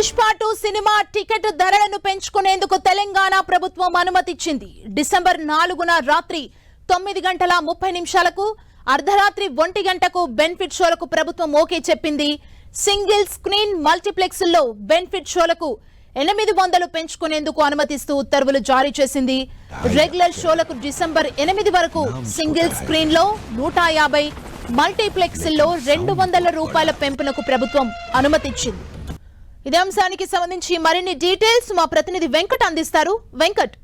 Pushpa two cinema ticket ధరలను పెంచుకునేందుకు తెలంగాణ ప్రభుత్వం అనుమతిచ్చింది. December నాలుగున రాత్రి తొమ్మిది గంటల ముప్పై నిమిషాలకు అర్ధరాత్రి ఒంటి గంటకు బెనిఫిట్ షోలకు ప్రభుత్వం ఓకే చెప్పింది. సింగిల్ స్క్రీన్ మల్టీప్లెక్స్లో బెనిఫిట్ షోలకు ఎనిమిది వందలు పెంచుకునేందుకు అనుమతిస్తూ ఉత్తర్వులు జారీ చేసింది. రెగ్యులర్ షోలకు డిసెంబర్ ఎనిమిది వరకు సింగిల్ స్క్రీన్లో నూట యాభై మల్టీప్లెక్స్లో రెండు వందల రూపాయల పెంపునకు ప్రభుత్వం అనుమతిచ్చింది. ఇదే అంశానికి సంబంధించి మరిన్ని డీటెయిల్స్ మా ప్రతినిధి వెంకట్ అందిస్తారు. వెంకట్.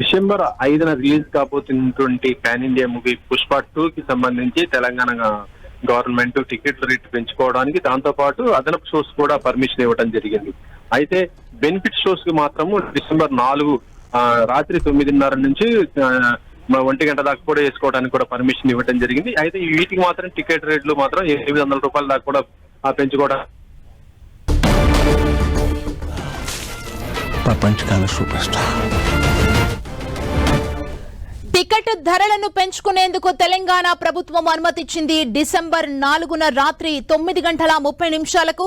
డిసెంబర్ ఐదున release కాబోతున్నటువంటి pan India movie Pushpa two కి సంబంధించి తెలంగాణ గవర్నమెంట్ టికెట్ రేట్ పెంచుకోవడానికి దాంతో పాటు అదనపు షోస్ కూడా పర్మిషన్ ఇవ్వడం జరిగింది. అయితే బెనిఫిట్ షోస్కి మాత్రము డిసెంబర్ నాలుగు రాత్రి తొమ్మిదిన్నర నుంచి ఒంటి గంట దాకా కూడా వేసుకోవడానికి కూడా పర్మిషన్ ఇవ్వడం జరిగింది. అయితే వీటికి మాత్రం టికెట్ రేట్లు మాత్రం ఎనిమిది వందల రూపాయల దాకా కూడా పెంచుకోవడానికి పెంచుకోవడం ప్రపంచకాల సూపర్ స్టార్ టికెట్ ధరలను పెంచుకునేందుకు తెలంగాణ ప్రభుత్వం అనుమతిచ్చింది డిసెంబర్ నాలుగున రాత్రి తొమ్మిది గంటల ముప్పై నిమిషాలకు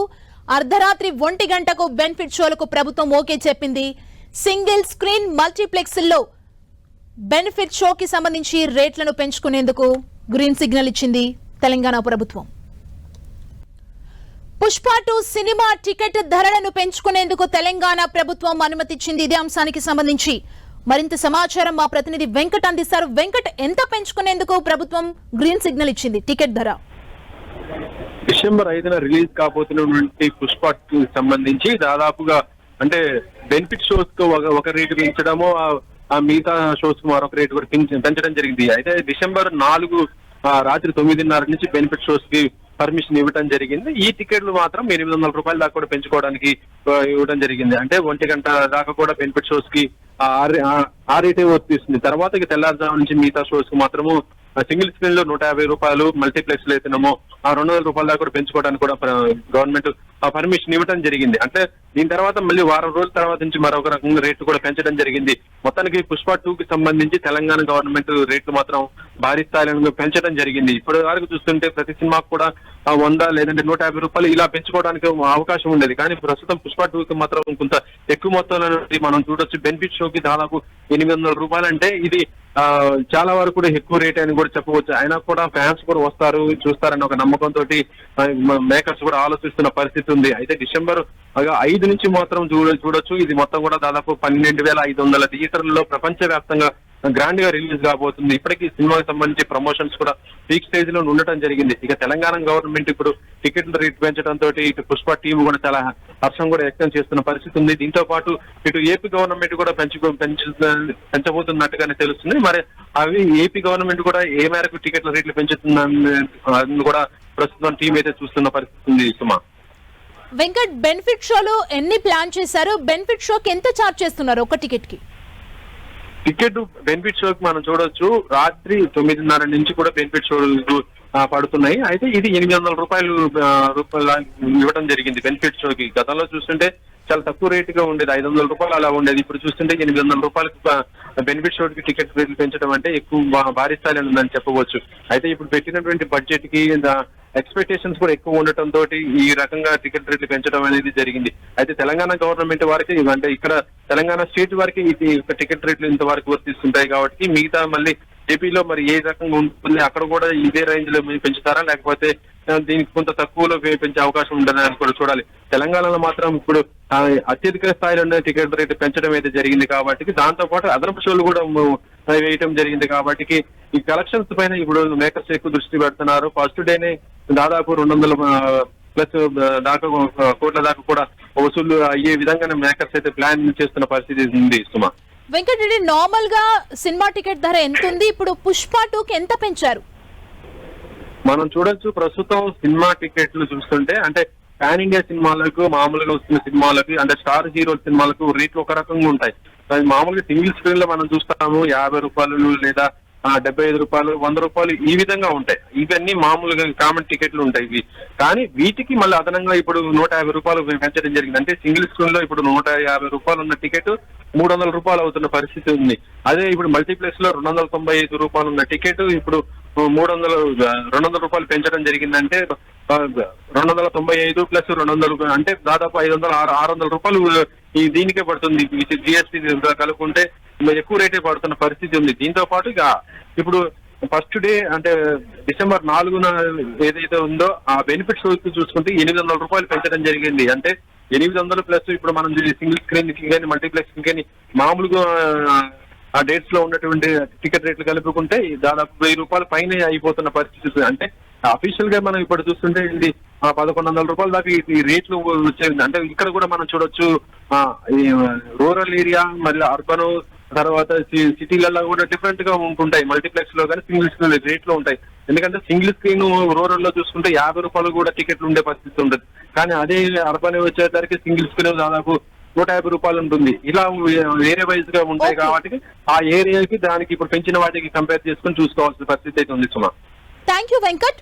అర్ధరాత్రి ఒంటి గంటకు బెనిఫిట్ షోలకు ప్రభుత్వం ఓకే చెప్పింది. సింగిల్ స్క్రీన్ మల్టీప్లెక్స్లో బెనిఫిట్ షోకి సంబంధించి రేట్లను పెంచుకునేందుకు గ్రీన్ సిగ్నల్ ఇచ్చింది తెలంగాణ ప్రభుత్వం. పుష్ప టూ సినిమా టికెట్ ధరలను పెంచుకునేందుకు తెలంగాణ ప్రభుత్వం అనుమతిచ్చింది. ఇదే అంశానికి సంబంధించి మరింత సమాచారం మా ప్రతినిధి వెంకట్ అందిస్తారు. వెంకట్ ఎంత పెంచుకునేందుకు ప్రభుత్వం గ్రీన్ సిగ్నల్ ఇచ్చింది? టికెట్ ధర. డిసెంబర్ ఐదున రిలీజ్ కాబోతున్నటువంటి పుష్ప సంబంధించి దాదాపుగా అంటే బెనిఫిట్ షోస్కు ఒక- రేటు పెంచడము ఆ- మిగతా షోస్కు మరొక రేటు కూడా పెంచడం జరిగింది. అయితే డిసెంబర్ నాలుగు రాత్రి తొమ్మిదిన్నర నుంచి బెనిఫిట్ షోస్కి పర్మిషన్ ఇవ్వడం జరిగింది. ఈ టికెట్లు మాత్రం ఎనిమిది వందల రూపాయల దాకా కూడా పెంచుకోవడానికి ఇవ్వడం జరిగింది. అంటే ఒంటి గంట దాకా కూడా బెనిఫిట్ షోస్కి ఆ రేటే వర్తిస్తుంది. తర్వాత తెల్లారుజాము నుంచి మిగతా షోస్కి మాత్రము సింగిల్ స్క్రీన్లో నూట యాభై రూపాయలు మల్టీప్లెక్స్లో అయితేనేమో ఆ రెండు వందల రూపాయల దాకా కూడా పెంచుకోవడానికి కూడా గవర్నమెంట్ పర్మిషన్ ఇవ్వడం జరిగింది. అంటే దీని తర్వాత మళ్ళీ వారం రోజుల తర్వాత నుంచి మరొక రకంగా రేట్లు కూడా పెంచడం జరిగింది. మొత్తానికి పుష్ప టూ కి సంబంధించి తెలంగాణ గవర్నమెంట్ రేట్లు మాత్రం భారీ స్థాయిలో పెంచడం జరిగింది. ఇప్పటి వరకు చూస్తుంటే ప్రతి సినిమాకు కూడా వంద లేదంటే నూట యాభై రూపాయలు ఇలా పెంచుకోవడానికి అవకాశం ఉండేది. కానీ ప్రస్తుతం పుష్ప టూ కి మాత్రం కొంత ఎక్కువ మొత్తంలో మనం చూడొచ్చు. బెనిఫిట్ షోకి దాదాపు ఎనిమిది వందల రూపాయలు అంటే ఇది ఆ, చాలా వరకు కూడా ఎక్కువ రేట్ అని కూడా చెప్పవచ్చు. అయినా కూడా ఫ్యాన్స్ కూడా వస్తారు చూస్తారని ఒక నమ్మకంతో మేకర్స్ కూడా ఆలోచిస్తున్న పరిస్థితి ఉంది. అయితే డిసెంబర్ ఐదు నుంచి మాత్రం చూడ చూడొచ్చు. ఇది మొత్తం కూడా దాదాపు పన్నెండు వేల ఐదు వందల థియేటర్లలో ప్రపంచ వ్యాప్తంగా గ్రాండ్గా రిలీజ్ కాబోతుంది. ఇప్పటికీ సినిమాకి సంబంధించి ప్రమోషన్స్ కూడా పీక్ స్టేజ్లో ఉండటం జరిగింది. ఇక తెలంగాణ గవర్నమెంట్ ఇప్పుడు టికెట్ల రేట్ పెంచడం తోటి ఇటు పుష్ప టీం కూడా చాలా హర్షం కూడా వ్యక్తం చేస్తున్న పరిస్థితి ఉంది. దీంతో పాటు ఇటు ఏపీ గవర్నమెంట్ కూడా పెంచు పెంచబోతున్నట్టుగానే తెలుస్తుంది. మరి అవి ఏపీ గవర్నమెంట్ కూడా ఏ మేరకు టికెట్ల రేట్లు పెంచుతుందని కూడా ప్రస్తుతం టీం అయితే చూస్తున్న పరిస్థితి ఉంది సుమా. వెంకట్ బెనిఫిట్ షోలో ఎన్ని ప్లాన్ చేశారు? బెనిఫిట్ షోకి ఎంత ఛార్జ్ చేస్తున్నారు ఒక టికెట్కి టికెట్ బెనిఫిట్ షోకి మనం చూడొచ్చు. రాత్రి తొమ్మిదిన్నర నుంచి కూడా బెనిఫిట్ షోలు పడుతున్నాయి. అయితే ఇది ఎనిమిది వందల రూపాయలు ఆ, రూపాయల ఇవ్వడం జరిగింది బెనిఫిట్ షోకి. గతంలో చూస్తుంటే చాలా తక్కువ రేటుగా ఉండేది. ఐదు వందల రూపాయలు అలా ఉండేది. ఇప్పుడు చూస్తుంటే ఎనిమిది వందల రూపాయలకు బెనిఫిట్ షోకి టికెట్ రేట్లు పెంచడం అంటే ఎక్కువ భారీ స్థాయిలో ఉందని చెప్పవచ్చు. అయితే ఇప్పుడు పెట్టినటువంటి బడ్జెట్కి ఎక్స్పెక్టేషన్స్ కూడా ఎక్కువ ఉండటం తోటి ఈ రకంగా టికెట్ రేట్లు పెంచడం అనేది జరిగింది. అయితే తెలంగాణ గవర్నమెంట్ వారికి అంటే ఇక్కడ తెలంగాణ స్టేట్ వారికి ఇది ఒక టికెట్ రేట్లు ఇంతవరకు వర్తిస్తుంటాయి కాబట్టి మిగతా మళ్ళీ ఏపీలో మరి ఏ రకంగా ఉంటుంది అక్కడ కూడా ఇదే రేంజ్లో మీరు పెంచుతారా? లేకపోతే దీనికి కొంత తక్కువలో పెంచే అవకాశం ఉండదని కూడా చూడాలి. తెలంగాణలో మాత్రం ఇప్పుడు అత్యధిక స్థాయిలో ఉన్న టికెట్ రేట్ పెంచడం అయితే జరిగింది కాబట్టి దాంతో పాటు అదనపు షోలు కూడా వేయటం జరిగింది కాబట్టి ఈ కలెక్షన్స్ పైన ఇప్పుడు మేకర్స్ ఎక్కువ దృష్టి పెడుతున్నారు. ఫస్ట్ డేనే దాదాపు రెండు వందల ప్లస్ దాకా కోట్ల దాకా కూడా వసూలు అయ్యే విధంగా మేకర్స్ అయితే ప్లాన్ చేస్తున్న పరిస్థితి ఉంది సుమా. వెంకట్ నార్మల్గా సినిమా టికెట్ ధర ఎంత ఉంది ఇప్పుడు పుష్ప టూకి ఎంత పెంచారు? మనం చూడొచ్చు ప్రస్తుతం సినిమా టికెట్లు చూస్తుంటే అంటే పాన్ ఇండియా సినిమాలకు మామూలుగా వస్తున్న సినిమాలకు అంటే స్టార్ హీరో సినిమాలకు రేట్లు ఒక రకంగా ఉంటాయి. అది మామూలుగా సింగిల్ స్క్రీన్లో మనం చూస్తాము యాభై రూపాయలు లేదా డెబ్బై ఐదు రూపాయలు వంద రూపాయలు ఈ విధంగా ఉంటాయి. ఇవన్నీ మామూలుగా కామన్ టికెట్లు ఉంటాయి ఇవి. కానీ వీటికి మళ్ళీ అదనంగా ఇప్పుడు నూట యాభై రూపాయలు పెంచడం జరిగింది. అంటే సింగిల్ స్క్రీన్లో ఇప్పుడు నూట యాభై రూపాయలు ఉన్న టికెట్ మూడు వందల రూపాయలు అవుతున్న పరిస్థితి ఉంది. అదే ఇప్పుడు మల్టీప్లెక్స్లో రెండు వందల తొంభై ఐదు రూపాయలు ఉన్న టికెట్ ఇప్పుడు మూడు వందలు రెండు వందల రూపాయలు పెంచడం జరిగిందంటే రెండు వందల తొంభై ఐదు ప్లస్ రెండు వందల అంటే దాదాపు ఐదు వందల ఆరు ఆరు వందల రూపాయలు ఈ దీనికే పడుతుంది. జిఎస్టీ కలుపుకుంటే ఎక్కువ రేటే పడుతున్న పరిస్థితి ఉంది. దీంతో పాటు ఇక ఇప్పుడు ఫస్ట్ డే అంటే డిసెంబర్ నాలుగున ఏదైతే ఉందో ఆ బెనిఫిట్స్ చూసుకుంటే ఎనిమిది వందల రూపాయలు పెంచడం జరిగింది. అంటే ఎనిమిది వందలు ప్లస్ ఇప్పుడు మనం సింగిల్ స్క్రీన్ కానీ మల్టీప్లెక్స్ కానీ మామూలుగా ఆ, డేట్స్లో ఉన్నటువంటి టికెట్ రేట్లు కలుపుకుంటే దాదాపు వెయ్యి రూపాయల పైన అయిపోతున్న పరిస్థితి. అంటే అఫీషియల్గా మనం ఇప్పుడు చూస్తుంటే ఇది పదకొండు వందల రూపాయల దాకా ఈ- రేట్లు వచ్చేది అంటే ఇక్కడ కూడా మనం చూడొచ్చు ఈ రూరల్ ఏరియా మళ్ళీ అర్బన్ తర్వాత సిటీలలో కూడా డిఫరెంట్గా ఉంటుంటాయి. మల్టీప్లెక్స్లో కానీ సింగిల్ స్క్రీన్ రేట్లు ఉంటాయి. ఎందుకంటే సింగిల్ స్క్రీన్ రూరల్లో చూసుకుంటే యాభై రూపాయలు కూడా టికెట్లు ఉండే పరిస్థితి ఉంటుంది. కానీ అదే అర్బన్ వచ్చేసరికి సింగిల్ స్క్రీన్ దాదాపు నూట యాభై రూపాయలు ఉంటుంది. ఇలా వేరే వైజ్గా ఉంటాయి. కాబట్టి ఆ ఏరియాకి దానికి ఇప్పుడు పెంచిన వాటికి కంపేర్ చేసుకొని చూసుకోవాల్సిన పరిస్థితి అయితే ఉంది సుమా. Thank you Venkat